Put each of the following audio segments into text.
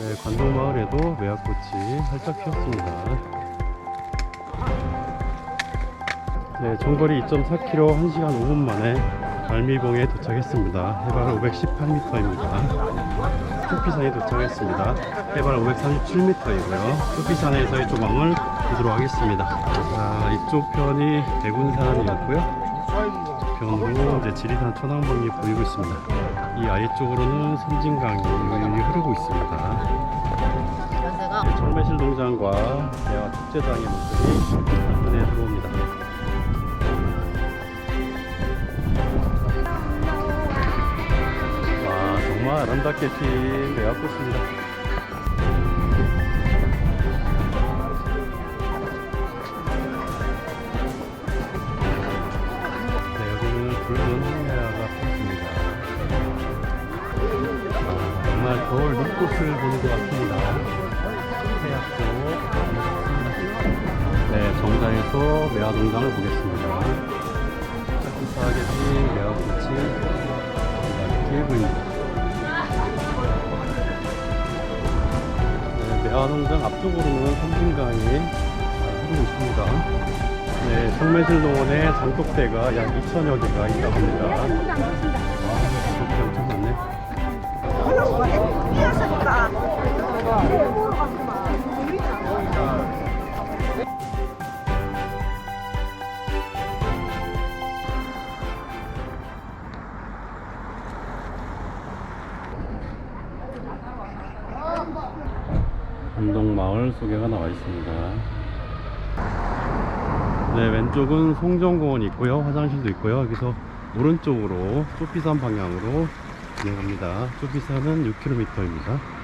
네, 관동마을에도 매화꽃이 활짝 피었습니다. 네, 총거리 2.4km 1시간 5분 만에 갈미봉에 도착했습니다. 해발 518m입니다. 토피산에 도착했습니다. 해발 537m이고요. 토피산에서의 조망을 보도록 하겠습니다. 자, 이쪽 편이 대군산이었고요. 편으로 이제 지리산 천왕봉이 보이고 있습니다. 이 아래쪽으로는 섬진강이 흐르고 있습니다. 철매실 농장과 대화 축제장의 모습이 눈에 들어옵니다. 와 정말 아름답게 핀 매화꽃입니다. 네, 여기는 붉은 겨울 눈꽃을 보는 것 같습니다. 해약도 네, 정자에서 매화 농장을 보겠습니다. 따뜻하게 핀 매화꽃이 이렇게 보입니다. 네, 매화 농장 앞쪽으로는 섬진강이 흐르고 있습니다. 네, 성매실 농원에 장독대가 약 2천여 개가 있다고 합니다. 와, 장독대 엄청 많네. 안동마을 소개가 나와 있습니다. 네, 왼쪽은 송정공원이 있고요. 화장실도 있고요. 여기서 오른쪽으로 쪼피산 방향으로 진행합니다. 쪼피산은 6km입니다.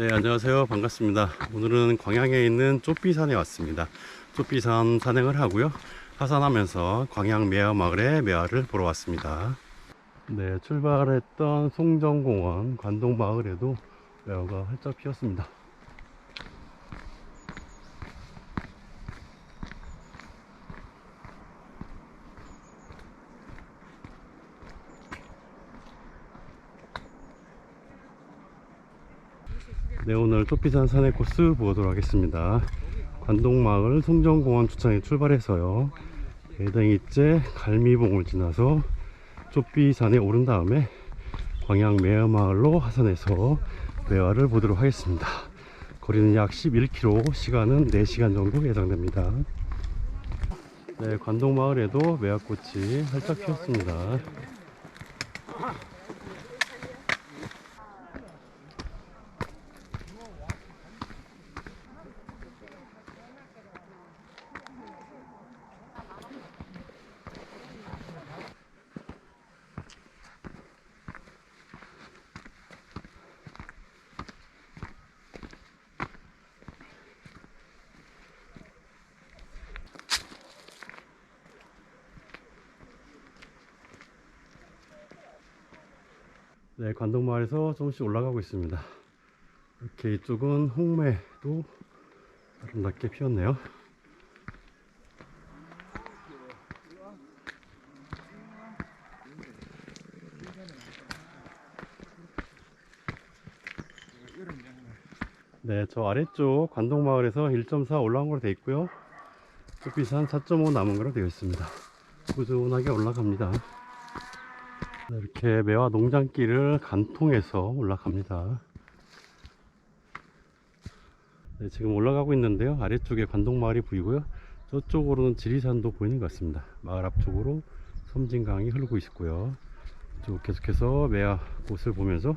네, 안녕하세요. 반갑습니다. 오늘은 광양에 있는 쪼삐산에 왔습니다. 쪼삐산 산행을 하고요. 하산하면서 광양 매화 마을의 매화를 보러 왔습니다. 네, 출발했던 송정공원 관동 마을에도 매화가 활짝 피었습니다. 네, 오늘 토피산 산행 코스 보도록 하겠습니다. 관동마을 송정공원 주차장에 출발해서요. 대등이째 갈미봉을 지나서 쪼삐산에 오른 다음에 광양 매화마을로 하산해서 매화를 보도록 하겠습니다. 거리는 약 11km, 시간은 4시간 정도 예상됩니다. 네, 관동마을에도 매화꽃이 활짝 피었습니다. 네, 관동마을에서 조금씩 올라가고 있습니다. 이렇게 이쪽은 홍매도 아름답게 피었네요. 네, 저 아래쪽 관동마을에서 1.4 올라온 걸로 되어 있고요. 숲비산 4.5 남은 걸로 되어 있습니다. 꾸준하게 올라갑니다. 네, 이렇게 매화 농장길을 간통해서 올라갑니다. 네, 지금 올라가고 있는데요. 아래쪽에 관동마을이 보이고요. 저쪽으로는 지리산도 보이는 것 같습니다. 마을 앞쪽으로 섬진강이 흐르고 있고요. 쭉 계속해서 매화 꽃을 보면서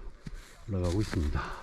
올라가고 있습니다.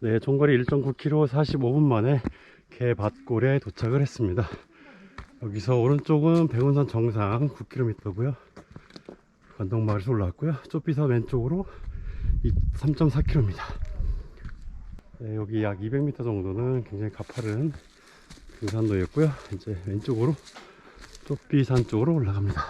네, 종거리 1.9km 45분 만에 개밭골에 도착을 했습니다. 여기서 오른쪽은 백운산 정상 9km고요. 관동마을에서 올라왔고요. 좁비산 왼쪽으로 3.4km입니다. 네, 여기 약 200m 정도는 굉장히 가파른 등산로였고요. 이제 왼쪽으로 좁비산 쪽으로 올라갑니다.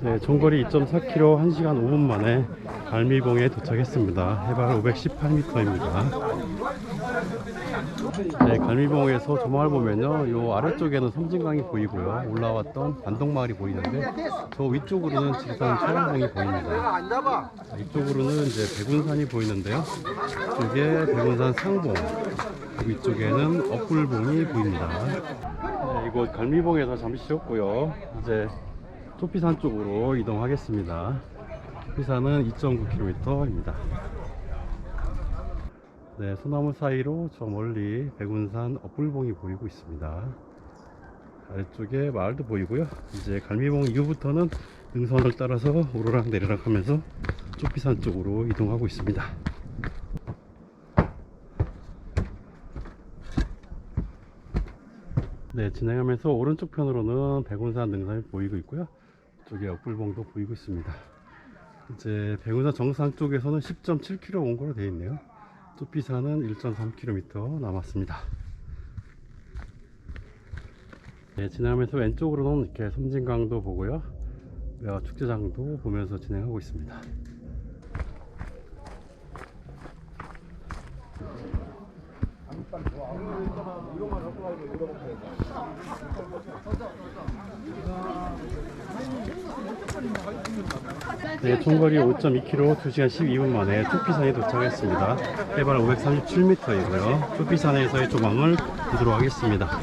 네, 종거리 2.4km 1시간 5분 만에 갈미봉에 도착했습니다. 해발 518m입니다. 네, 갈미봉에서 조망을 보면요, 요 아래쪽에는 섬진강이 보이고요, 올라왔던 반동마을이 보이는데 저 위쪽으로는 지리산 초원봉이 보입니다. 이쪽으로는 이제 백운산이 보이는데요, 이쪽에 백운산 상봉, 위쪽에는 어불봉이 보입니다. 네, 이곳 갈미봉에서 잠시 쉬었고요, 이제 토피산 쪽으로 이동하겠습니다. 토피산은 2.9km입니다. 네, 소나무 사이로 저 멀리 백운산 어불봉이 보이고 있습니다. 아래쪽에 마을도 보이고요. 이제 갈미봉 이후부터는 능선을 따라서 오르락 내리락 하면서 쪼피산 쪽으로 이동하고 있습니다. 네, 진행하면서 오른쪽 편으로는 백운산 능선이 보이고 있고요. 쪽에 어불봉도 보이고 있습니다. 이제 백운산 정상 쪽에서는 10.7km 온 거로 되어 있네요. 뚜피산은 1.3km 남았습니다. 네, 지나면서 왼쪽으로는 이렇게 섬진강도 보고요. 야, 축제장도 보면서 진행하고 있습니다. 네, 총거리 5.2km 2시간 12분 만에 투피산에 도착했습니다. 해발 537m이고요. 투피산에서의 조망을 보도록 하겠습니다.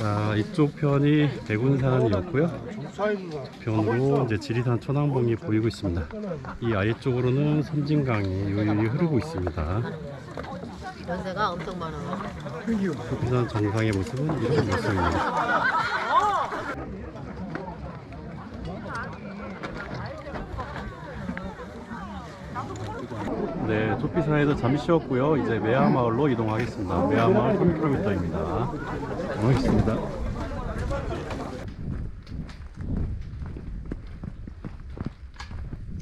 자, 이쪽 편이 백운산이었고요. 편으로 이제 지리산 천왕봉이 보이고 있습니다. 이 아래쪽으로는 섬진강이 유유히 흐르고 있습니다. 연세가 엄청 많아. 투피산 정상의 모습은 이런 모습입니다. 네, 조피산에서 잠시 쉬었고요. 이제 매화마을로 이동하겠습니다. 매화마을 3km입니다. 고맙습니다.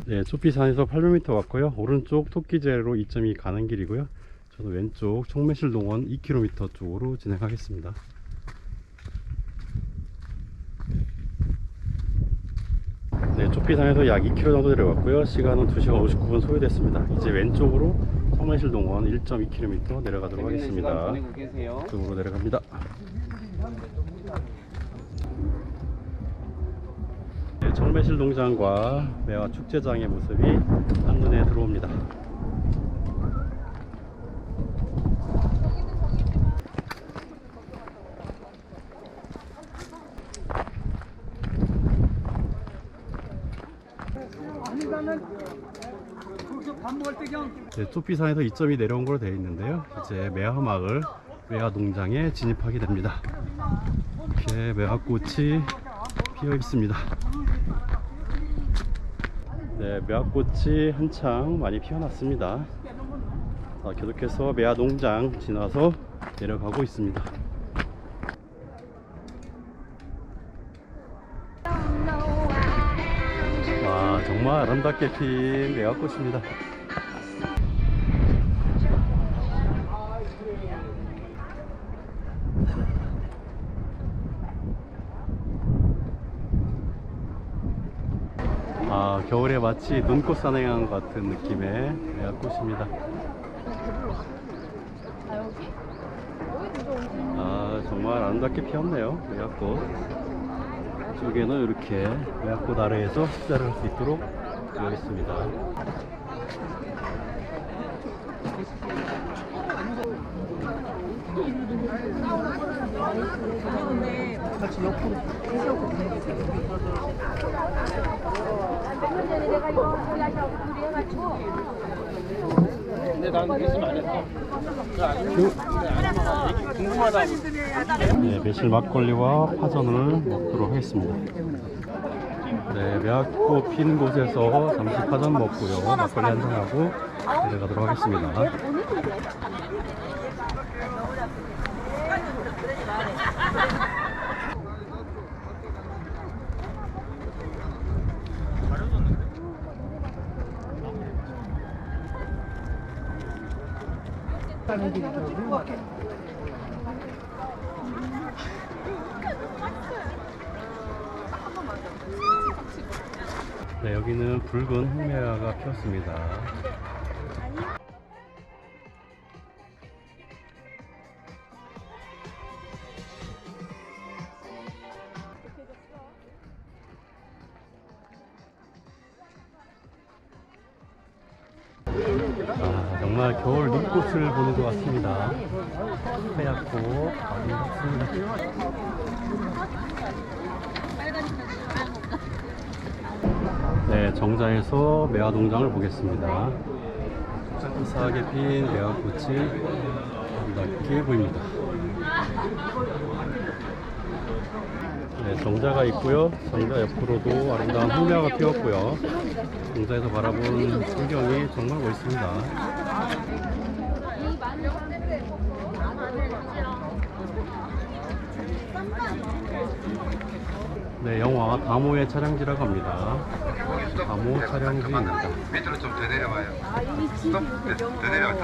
네, 조피산에서 800m 왔고요. 오른쪽 토끼제로 2.2 가는 길이고요. 저는 왼쪽 청매실 동원 2km 쪽으로 진행하겠습니다. 네, 조피산에서 약 2km 정도 내려갔고요. 시간은 2시간 59분 소요됐습니다. 이제 왼쪽으로 청매실 동원 1.2km 내려가도록 하겠습니다. 쪽으로 내려갑니다. 네, 청매실 농장과 매화 축제장의 모습이 한눈에 들어옵니다. 네, 쪼피산에서 2점이 내려온 걸로 되어 있는데요. 이제 매화마을 매화 농장에 진입하게 됩니다. 이렇게 매화꽃이 피어 있습니다. 네, 매화꽃이 한창 많이 피어났습니다. 자, 계속해서 매화 농장 지나서 내려가고 있습니다. 와, 정말 아름답게 핀 매화꽃입니다. 아, 겨울에 마치 눈꽃 산행한 것 같은 느낌의 매화꽃입니다. 아, 정말 아름답게 피었네요. 매화꽃. 쪽에는 이렇게 매화꽃 아래에서 식사를 할 수 있도록 되어 있습니다. 둘이 해가지고 근데 나는 있으면 안 했어. 궁금하다. 네, 매실 막걸리와 파전을 먹도록 하겠습니다. 네, 매화꽃 핀 곳에서 잠시 파전 먹고요. 막걸리 한잔하고 내려가도록 하겠습니다. 네, 여기는 붉은 홍매화가 피었습니다. 꽃을 보는 것 같습니다. 하얗고 아름답습니다. 네, 정자에서 매화 농장을 보겠습니다. 이상하게 핀 매화 꽃이 아름답게 보입니다. 네, 정자가 있고요. 정자 옆으로도 아름다운 홍매화가 피었고요. 정자에서 바라보는 풍경이 정말 멋있습니다. 네, 영화 다모의 촬영지라고 합니다. 다모 촬영지입니다. 밑으로 좀더 내려와요. 더, 더 내려와.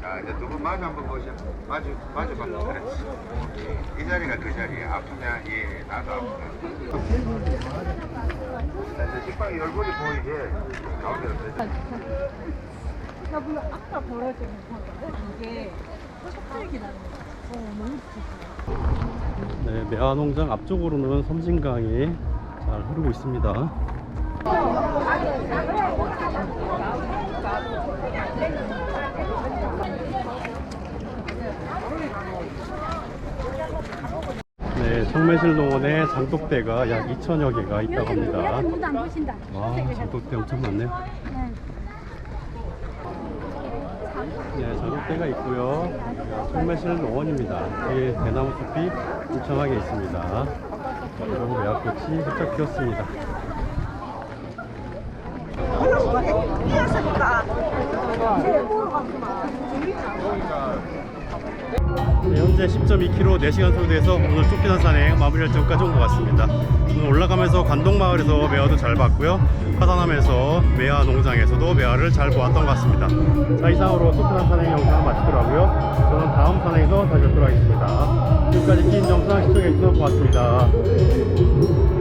자, 이제 두분 마주 한번 보시죠. 마주, 마주 봐. 그렇지. 이 자리가 그 자리야. 아프면 예, 나도 아프다. 자, 이제 식빵이 얼굴이 보이게 가운데로 서 나 물론 아까 벌어지는 건데 이게 촛불기 나는 거. 어 너무 좋다. 네, 매화 농장 앞쪽으로는 섬진강이 잘 흐르고 있습니다. 네, 청매실 농원에 장독대가 약 2천여 개가 있다고 합니다. 와, 장독대 엄청 많네요. 네, 장독대가 있고요. 청매실 농원입니다. 뒤에 대나무 숲이 울창하게 있습니다. 그리고 매화꽃이 활짝 피었습니다. 네, 현재 10.2km 4시간 소요돼서 오늘 쫓기는 산행 마무리할 때까지 온 것 같습니다. 오늘 올라가면서 관동마을에서 매화도 잘 봤고요. 하산하면서 매화 농장에서도 매화를 잘 보았던 것 같습니다. 자, 이상으로 쫓기는 산행 영상을 마치도록 하고요. 저는 다음 산행에서 다시 뵙도록 하겠습니다. 지금까지 긴 영상 시청해주셔서 고맙습니다.